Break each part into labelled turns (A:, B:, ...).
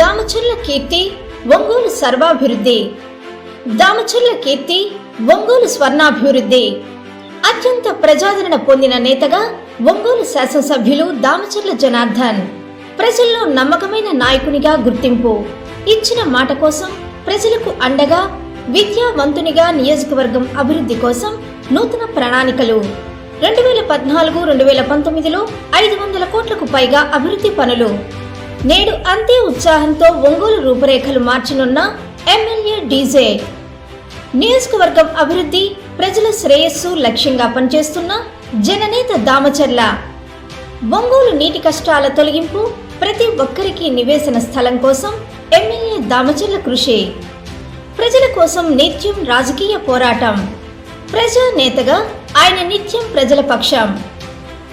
A: దామచర్ల కీర్తి ఒంగోలు సర్వాభివృద్ధి. దామచర్ల కీర్తి ఒంగోలు స్వర్ణాభివృద్ధి. అత్యంత ప్రజాదరణ పొందిన నేతగా ఒంగోలు శాసనసభ్యులు దామచర్ల జనార్దన్. ప్రజల్లో నమ్మకమైన నాయకునిగా గుర్తింపు. ఇచ్చిన మాట కోసం ప్రజలకు అండగా విద్యావంతునిగా నియోజకవర్గం అభివృద్ధి కోసం నూతన ప్రణాళికలు. రెండు వేల పద్నాలుగు రెండు వేల పంతొమ్మిదిలో ఐదు వందల కోట్లకు పైగా అభివృద్ధి పనులు. నేడు అంతే ఉత్సాహంతో ఒంగోలు రూపురేఖలు మార్చనున్న ఎమ్మెల్యే డీజే. నియోజకవర్గం అభివృద్ధి ప్రజల శ్రేయస్సు లక్ష్యంగా పనిచేస్తున్న జననేత దామచర్ల. ఒంగోలు నీటి కష్టాల తొలగింపు ప్రతి ఒక్కరికి నివేశన స్థలం కోసం ఎమ్మెల్యే దామచర్ల కృషి. ప్రజల కోసం నిత్యం రాజకీయ పోరాటం. ప్రజా నేతగా ఆయన నిత్యం ప్రజల పక్షం.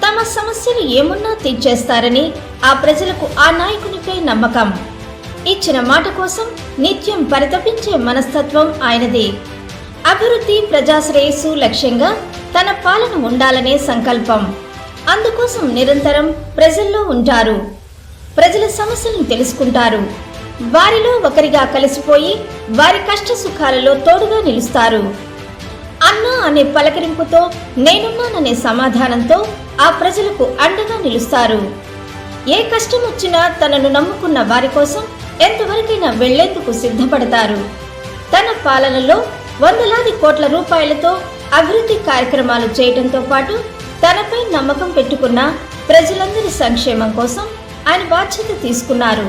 A: తమ సమస్యలు ఏమున్నా తీర్చేస్తారని ఆ ప్రజలకు ఆ నాయకునిపై నమ్మకం. ఇచ్చిన మాట కోసం నిత్యం పరితపించే మనస్తత్వం ఆయనది. అభివృద్ధి ప్రజాశ్రేయస్సు లక్ష్యంగా తన పాలన ఉండాలనే సంకల్పం. అందుకోసం నిరంతరం ప్రజల్లో ఉంటారు. ప్రజల సమస్యలను తెలుసుకుంటారు. వారిలో ఒకరిగా కలిసిపోయి వారి కష్ట సుఖాలలో తోడుగా నిలుస్తారు. అన్నా అనే పలకరింపుతో నేనున్నాననే సమాధానంతో ఆ ప్రజలకు అండగా నిలుస్తారు. ఏ కష్టం వచ్చినా తనను నమ్ముకున్న వారి కోసం ఎంతవరకైనా వెళ్ళేందుకు సిద్ధపడతారు. తన పాలనలో వందలాది కోట్ల రూపాయలతో అభివృద్ధి కార్యక్రమాలు చేయడంతో పాటు తనపై నమ్మకం పెట్టుకున్న ప్రజలందరి సంక్షేమం కోసం ఆయన బాధ్యత తీసుకున్నారు.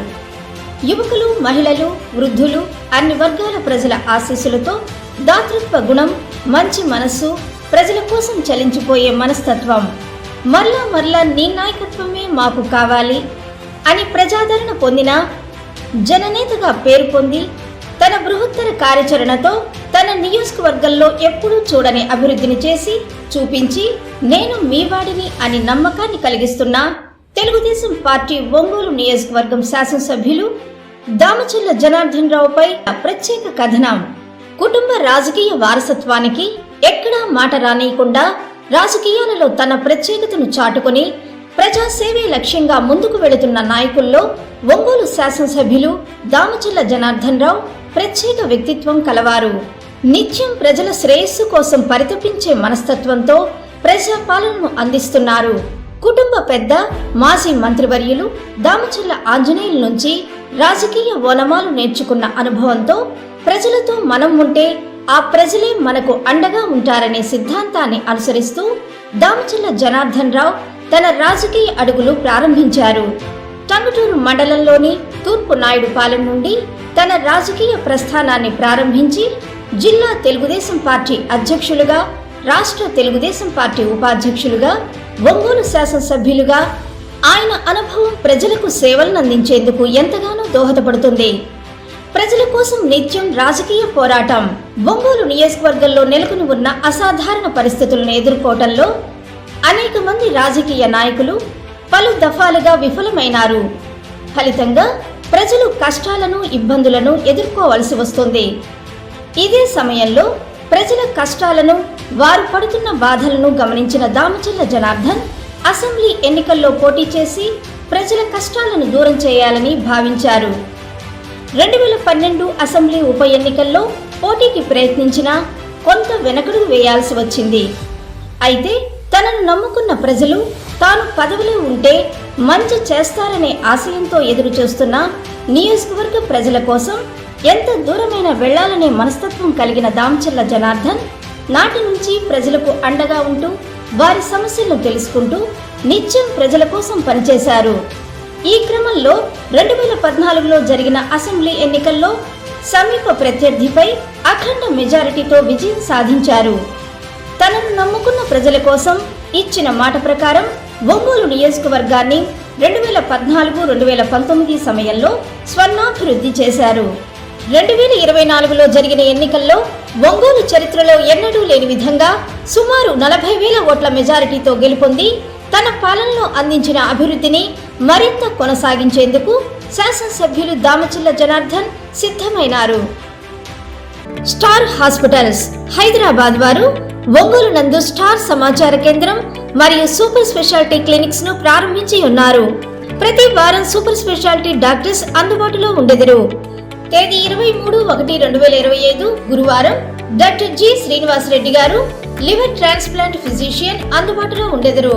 A: యువకులు మహిళలు వృద్ధులు అన్ని వర్గాల ప్రజల ఆశీస్సులతో దాతృత్వ గుణం మంచి మనస్సు ప్రజల కోసం చలించిపోయే మనస్తత్వం. మరలా మరలా నీ నాయకత్వమే మాకు కావాలి అని ప్రజాదరణ పొందిన జననేతగా పేరు పొంది తన బృహత్తర కార్యాచరణతో తన నియోజకవర్గంలో ఎప్పుడూ చూడని అభివృద్ధిని చేసి చూపించి నేను మీ వాడిని అని నమ్మకాన్ని కలిగిస్తున్న తెలుగుదేశం పార్టీ ఒంగోలు నియోజకవర్గం శాసనసభ్యులు దామచల్ల జనార్దన్ రావుపై ప్రత్యేక కథనం. కుటుంబ రాజకీయ వారసత్వానికి ఎక్కడా మాట రానియకుండా రాజకీయాలలో తన ప్రత్యేకతను చాటుకుని ప్రజాసేవే లక్ష్యంగా ముందుకు వెళుతున్న నాయకుల్లో ఒంగోలు శాసనసభ్యులు దామచల్ల జనార్దన్ రావు ప్రత్యేక వ్యక్తిత్వం కలవారు. నిత్యం ప్రజల శ్రేయస్సు కోసం పరితపించే మనస్తత్వంతో ప్రజాపాలనను అందిస్తున్నారు. కుటుంబ పెద్ద మాజీ మంత్రివర్యులు దామచల్ల ఆంజనేయుల నుంచి రాజకీయ ఓనమాలు నేర్చుకున్న అనుభవంతో ప్రజలతో మనం ఉంటే ఆ ప్రజలే మనకు అండగా ఉంటారనే సిద్ధాంతాన్ని అనుసరిస్తూ దామచల్ల జనార్దన్ రావు తన రాజకీయ అడుగులు ప్రారంభించారు. టంగుటూరు మండలంలోని తూర్పు నాయుడుపాలెం నుండి తన రాజకీయ ప్రస్థానాన్ని ప్రారంభించి జిల్లా తెలుగుదేశం పార్టీ అధ్యక్షులుగా రాష్ట్ర తెలుగుదేశం పార్టీ ఉపాధ్యక్షులుగా ఒంగోలు శాసనసభ్యులుగా ఆయన అనుభవం ప్రజలకు సేవలను అందించేందుకు ఎంతగానో దోహదపడుతుంది. ప్రజల కోసం నిత్యం రాజకీయ పోరాటం ఒంగోలు నియోజకవర్గంలో నెలకొని ఉన్న అసాధారణ పరిస్థితులను ఎదుర్కోవటంలో అనేక మంది రాజకీయ నాయకులు పలు దఫాలుగా విఫలమైనారు. ఫలితంగా ప్రజలు కష్టాలను ఇబ్బందులను ఎదుర్కోవలసి వస్తుంది. ఇదే సమయంలో ప్రజల కష్టాలను వారు పడుతున్న బాధలను గమనించిన దామచల్ల జనార్దన్ అసెంబ్లీ ఎన్నికల్లో పోటీ చేసి ప్రజల కష్టాలను దూరం చేయాలని భావించారు. రెండు వేల పన్నెండు అసెంబ్లీ ఉప ఎన్నికల్లో పోటీకి ప్రయత్నించినా కొంత వెనకడుగు వేయాల్సి వచ్చింది. అయితే తనను నమ్ముకున్న ప్రజలు తాను పదవిలో ఉంటే మంచి చేస్తారనే ఆశయంతో ఎదురు చూస్తున్న నియోజకవర్గ ప్రజల కోసం ఎంత దూరమైన వెళ్ళాలనే మనస్తత్వం కలిగిన దామచర్ల జనార్దన్ నాటి నుంచి ప్రజలకు అండగా ఉంటూ వారి సమస్యలను తెలుసుకుంటూ నిత్యం ప్రజల కోసం పనిచేశారు. ఈ క్రమంలో రెండు వేల పద్నాలుగులో జరిగిన అసెంబ్లీ ఎన్నికల్లో సమీప ప్రత్యర్థిపై అఖండ మెజారిటీతో విజయం సాధించారు. తనను నమ్ముకున్న ప్రజల కోసం ఇచ్చిన మాట ప్రకారం ఒంగోలు నియోజకవర్గాన్ని రెండు వేల పద్నాలుగు రెండు వేల పంతొమ్మిది సమయంలో స్వర్ణాభివృద్ధి చేశారు. రెండు వేల ఇరవై నాలుగులో జరిగిన ఎన్నికల్లో ఒంగోలు చరిత్రలో ఎన్నడూ లేని విధంగా సుమారు నలభై వేల ఓట్ల మెజారిటీతో గెలుపొంది తన పాలనలో అందించిన అభివృద్ధిని మరింత కొనసాగించేందుకు శాసనసభ్యులు దామచిల్ల జనార్దన్ సిద్ధమైనారు. స్టార్ హాస్పిటల్స్ హైదరాబాద్ వారు ఒంగోలు నందు స్టార్ సమాచార కేంద్రం మరియు సూపర్ స్పెషాలిటీ క్లినిక్స్ను ప్రారంభించి ఉన్నారు. ప్రతి వారం సూపర్ స్పెషాలిటీ డాక్టర్స్ అందుబాటులో ఉండెదరు. తేదీ ఇరవై మూడు ఒకటి రెండు వేల ఇరవై ఐదు గురువారం డాక్టర్ జి శ్రీనివాస్ రెడ్డి గారు లివర్ ట్రాన్స్ప్లాంట్ ఫిజిషియన్ అందుబాటులో ఉండెదరు.